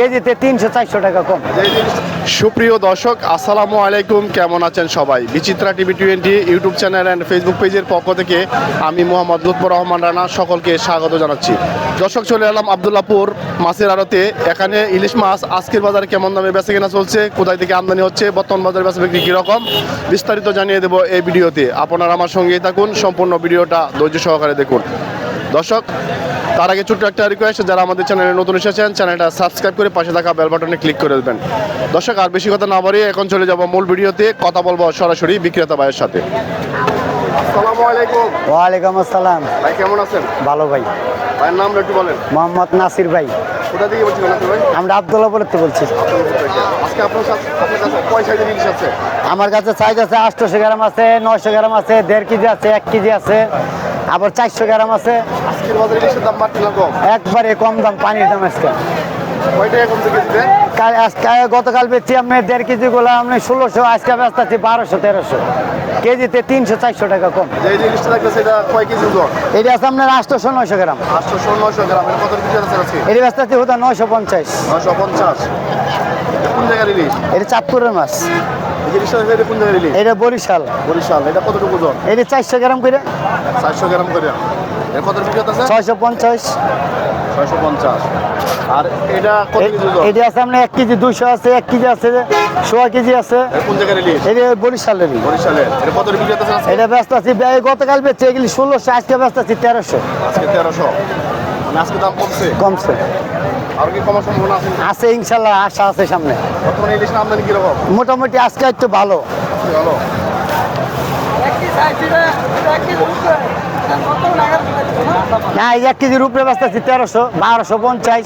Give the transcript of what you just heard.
কেজিতে তিনশো, চারশো টাকা কম। সুপ্রিয় দর্শক, আসসালামু আলাইকুম। কেমন আছেন সবাই? Bichitra TV twenty YouTube channel and Facebook পেজের পক্ষ থেকে আমি মোহাম্মদ লুৎফর রহমান রানা সকলকে স্বাগত জানাচ্ছি। দর্শক, চলে এলাম আবদুল্লাপুর মাছের আড়তে। এখানে ইলিশ মাছ আজকের বাজারে কেমন দামে বেচা কেনা চলছে, কোথায় থেকে আমদানি হচ্ছে, বর্তমান বাজারে বেচা বিক্রি কীরকম, বিস্তারিত জানিয়ে দেবো এই ভিডিওতে। আপনারা আমার সঙ্গেই থাকুন, সম্পূর্ণ ভিডিওটা ধৈর্য সহকারে দেখুন। দর্শক তার আগে ছোট্ট একটা রিকোয়েস্ট যারা আমাদের চ্যানেলে নতুন এসেছেন চ্যানেলটা সাবস্ক্রাইব করে পাশে থাকা বেল বাটনে ক্লিক করে দেবেন। দর্শক আর বেশি কথা না বাড়িয়ে এখন চলে যাব মূল ভিডিওতে। কথা বলব সরাসরি বিক্রেতা ভাইয়ের সাথে। আসসালামু আলাইকুম। ওয়ালাইকুম আসসালাম। ভাই কেমন আছেন? ভালো ভাই। ভাইয়ের নাম একটু বলেন। মোহাম্মদ নাসির ভাই। কোথা থেকে বলছিলেন আপনি ভাই? আমরা আবদুল্লাপুরতে বলছি। আজকে আপনার কাছে কয় সাইজের ইলিশ আছে? আমার কাছে সাইজ আছে আটশোশো গ্রাম আছে নয়শো গ্রাম আছে দেড় কেজি আছে এক কেজি আছে আবার চারশো গ্রাম আছে। আজকের বাজারে ইলিশের দাম না কম? একবারে কম দাম পানির দাম আজকে। গতকাল বেচছি আপনি দেড় কেজি গুলো আপনি ষোলোশো আজকে ব্যস্ত আছি বারোশো তেরোশো। কেজিতে তিনশো চারশো টাকা কম। এটা আছে আপনার আটশোশো নয়শো গ্রাম। এটা ব্যস্ত আছি হুদা নয়শো পঞ্চাশ। নয়শো পঞ্চাশ। এটা চাঁদপুরের মাছ। এটা বরিশাল। বরিশাল এটা কতটুকু এটা চারশো গ্রাম করে চারশো গ্রাম করে কত বিক্রি আছে ছয়শো পঞ্চাশ ছয়শো পঞ্চাশ আর এটা আছে আপনার এক কেজি দুইশো আছে এক কেজি আছে সোয়া কেজি আছে কোন এটা বরিশালেরই বরিশালের এর কত বিক্রি আছে এটা ব্যস্ত আছি গতকাল বেচছে এগুলি ষোলোশো আজকে ব্যস্ত আছি তেরোশো আজকে তেরোশো মানে আজকে দাম কমছে কমছে আর কি কমার সম্ভাবনা আছে ইনশাল্লাহ আশা আছে সামনে মোটামুটি আজকে একটু ভালো ভালো এই এক কেজির উপরে ব্যস্ত আছি তেরোশো বারোশো পঞ্চাশ।